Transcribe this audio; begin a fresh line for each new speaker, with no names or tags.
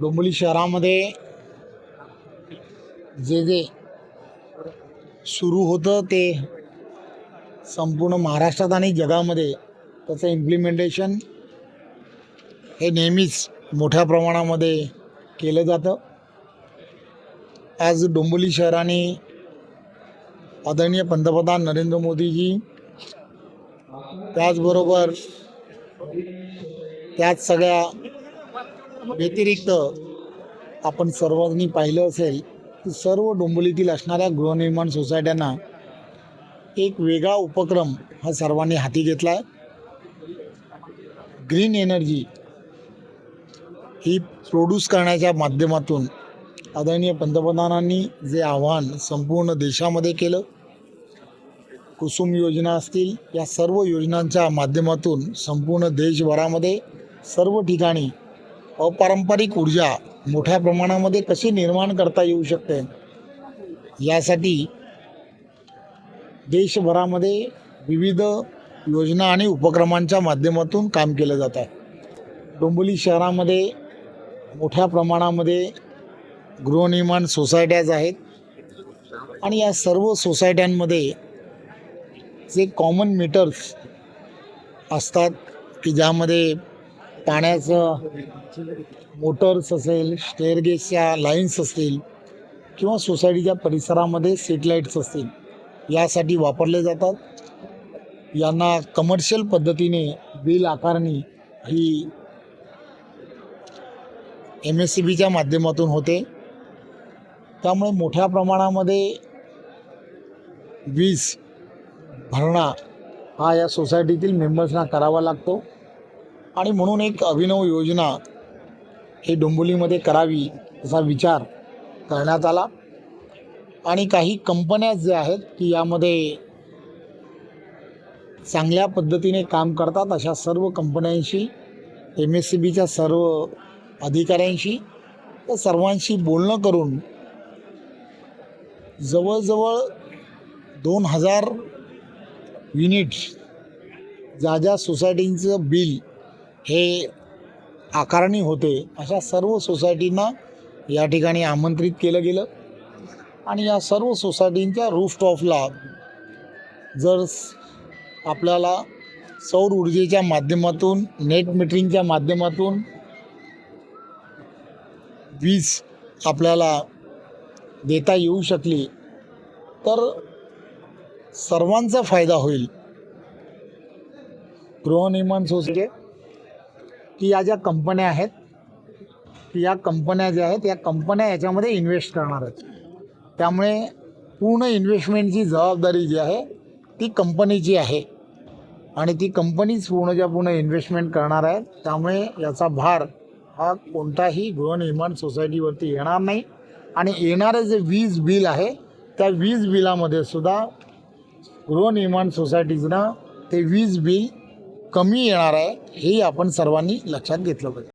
डोंबिवली शहरामध्ये जे जे सुरू होतं ते संपूर्ण महाराष्ट्रात आणि जगामध्ये त्याचं इम्प्लिमेंटेशन हे नेहमीच मोठ्या प्रमाणामध्ये केलं जातं. आज डोंबिवली शहराने आदरणीय पंतप्रधान नरेंद्र मोदीजी त्याचबरोबर त्याच सगळ्या व्यतिरिक्त आपण सर्वांनी पाहिलं असेल की सर्व डोंबोलीतील असणाऱ्या गृहनिर्माण सोसायट्यांना एक वेगळा उपक्रम हा सर्वांनी हाती घेतला आहे. ग्रीन एनर्जी ही प्रोड्यूस करण्याच्या माध्यमातून आदरणीय पंतप्रधानांनी जे आव्हान संपूर्ण देशामध्ये केलं कुसुम योजना असतील या सर्व योजनांच्या माध्यमातून संपूर्ण देशभरामध्ये सर्व ठिकाणी अपारंपरिक ऊर्जा मोठ्या प्रमाणामध्ये कशी निर्माण करता येऊ शकते? यासाठी देशभरामध्ये विविध योजना आणि उपक्रमांच्या माध्यमातून काम केलं जात आहे. डोंबिवली शहरामध्ये मोठ्या प्रमाणामध्ये गृहनिर्माण सोसायट्याज आहेत आणि या सर्व सोसायट्यांमध्ये जे कॉमन मीटर्स असतात की ज्यामध्ये पाण्याचं मोटर्स असेल स्टेअरगेसच्या लाईन्स असतील किंवा सोसायटीच्या परिसरामध्ये सेटलाईट्स असतील यासाठी वापरले जातात. यांना कमर्शियल पद्धतीने बिल आकारणी ही एम एस सी बीच्या माध्यमातून होते. त्यामुळे मोठ्या प्रमाणामध्ये वीज भरणा हा या सोसायटीतील मेंबर्सना करावा लागतो. आणि म्हणून एक अभिनव योजना ही डोंबिवलीमध्ये करावी असा विचार करण्यात आला. आणि काही कंपन्या ज्या आहेत की यामध्ये चांगल्या पद्धतीने काम करतात अशा सर्व कंपन्यांशी एम एस सी बीच्या सर्व अधिकाऱ्यांशी त्या सर्वांशी बोलणं करून जवळजवळ दोन हजार युनिट्स ज्या ज्या सोसायटींचं बिल हे आकारणी होते अशा सर्व सोसायटींना या ठिकाणी आमंत्रित केलं गेलं. आणि या सर्व सोसायटींच्या रूफटॉपला जर आपल्याला सौर ऊर्जेच्या माध्यमातून नेट मीटरिंगच्या माध्यमातून वीज आपल्याला देता येऊ शकली तर सर्वांचा फायदा होईल. गृहनिर्माण सोसायटी की या ज्या कंपन्या आहेत की या कंपन्या ज्या आहेत या कंपन्या याच्यामध्ये इन्व्हेस्ट करणार आहेत. त्यामुळे पूर्ण इन्व्हेस्टमेंटची जबाबदारी जी आहे ती कंपनीची आहे. आणि ती कंपनीच पूर्णच्या पूर्ण इन्व्हेस्टमेंट करणार आहे त्यामुळे याचा भार हा कोणताही गृहनिर्माण सोसायटीवरती येणार नाही. आणि येणारे जे वीज बिल आहे त्या वीज बिलामध्ये सुद्धा गृहनिर्माण सोसायटीजनं ते वीज बिल कमी येणार आहे हेही आपण सर्वांनी लक्षात घेतलं पाहिजे.